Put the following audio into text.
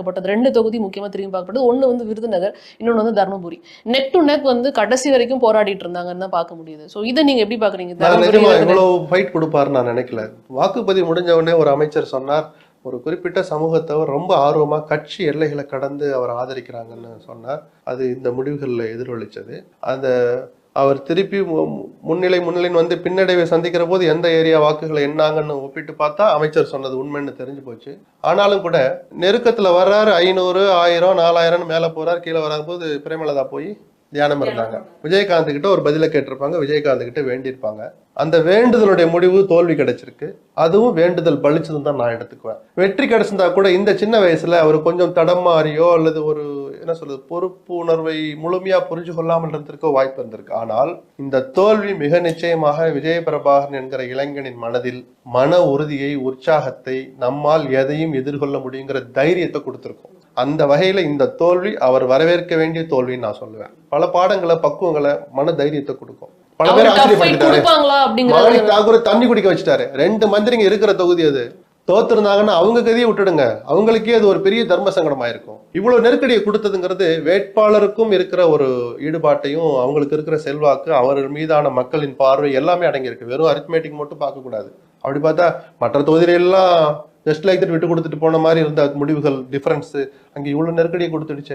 பார்க்கப்பட்டது ரெண்டு தொகுதி முக்கியமா திரும்பி பார்க்கப்பட்டது ஒண்ணு வந்து விருதுநகர் இன்னொன்னு வந்து தருமபுரி. நெக் டு நெக் வந்து கடைசி வரைக்கும் போராடிட்டு இருந்தாங்கன்னு தான் பார்க்க முடியுது. சோ இதை நீங்க எப்படி விருதுநகர். இவ்வளவு ஃபைட் கொடுப்பாருன்னு நான் நினைக்கல. வாக்குப்பதிவு முடிஞ்ச உடனே ஒரு அமைச்சர் சொன்னார் ஒரு குறிப்பிட்ட சமூகத்தவர் ரொம்ப ஆர்வமா கட்சி எல்லைகளை கடந்து அவர் ஆதரிக்கிறாங்கன்னு சொன்னார். அது இந்த முடிவுகளில் எதிரொலிச்சது. அந்த அவர் திருப்பி மு- முன்னிலை முன்னிலைன்னு வந்து பின்னடைவை சந்திக்கிற போது எந்த ஏரியா வாக்குகளை என்னாங்கன்னு ஒப்பிட்டு பார்த்தா அமைச்சர் சொன்னது உண்மைன்னு தெரிஞ்சு போச்சு. ஆனாலும் கூட நெருக்கத்தில் வர்றாரு ஐநூறு ஆயிரம் நாலாயிரம்னு மேலே போறாரு கீழே வரும்போது பிரேமலதா போய் தியானம் இருந்தாங்க. விஜயகாந்த் கிட்ட ஒரு பதில கேட்டிருப்பாங்க விஜயகாந்த் கிட்ட வேண்டியிருப்பாங்க. அந்த வேண்டுதலுடைய முடிவு தோல்வி கிடைச்சிருக்கு. அதுவும் வேண்டுதல் பளிச்சதுன்னு தான் நான் எடுத்துக்குவேன். வெற்றி கிடைச்சிருந்தா கூட இந்த சின்ன வயசுல அவர் கொஞ்சம் தடமாறியோ அல்லது ஒரு என்ன சொல்றது பொறுப்பு உணர்வை முழுமையா புரிஞ்சு கொள்ளாமல் இருந்திருக்கோ வாய்ப்பு இருந்திருக்கு. ஆனால் இந்த தோல்வி மிக நிச்சயமாக விஜய பிரபாகரன் என்கிற இளைஞனின் மனதில் மன உறுதியை உற்சாகத்தை நம்மால் எதையும் எதிர்கொள்ள முடியுங்கிற தைரியத்தை கொடுத்திருக்கும். அந்த வகையில இந்த தோல்வி அவர் வரவேற்க வேண்டிய தோல்வின்னு நான் சொல்லுவேன். பல பாடங்களை பக்குவங்களை மன தைரியத்தை கொடுக்கும். பல பேர் ஆச்சரியப்பட்டுட்டாரு. தாக்கூர் தண்ணி குடிக்க வச்சுட்டாரு. ரெண்டு மந்திரிங்க இருக்கிற தொகுதி அது. தோத்துருந்தாங்கன்னா அவங்க கதையை விட்டுடுங்க. அவங்களுக்கே அது ஒரு பெரிய தர்ம சங்கடமா இருக்கும் இவ்வளவு நெருக்கடியை கொடுத்ததுங்கிறது வேட்பாளருக்கும் இருக்கிற ஒரு ஈடுபாட்டையும் அவங்களுக்கு இருக்கிற செல்வாக்கு அவர்கள் மீதான மக்களின் பார்வை எல்லாமே அடங்கியிருக்கு. வெறும் அரித்மேட்டிக் மட்டும் பார்க்க கூடாது அப்படி பார்த்தா மற்ற தொகுதியிலெல்லாம் ஜஸ்ட் லைக் விட்டு கொடுத்துட்டு போன மாதிரி இருந்த முடிவுகள் டிஃபரன்ஸ் அங்கே இவ்வளவு நெருக்கடியை கொடுத்துடுச்சு.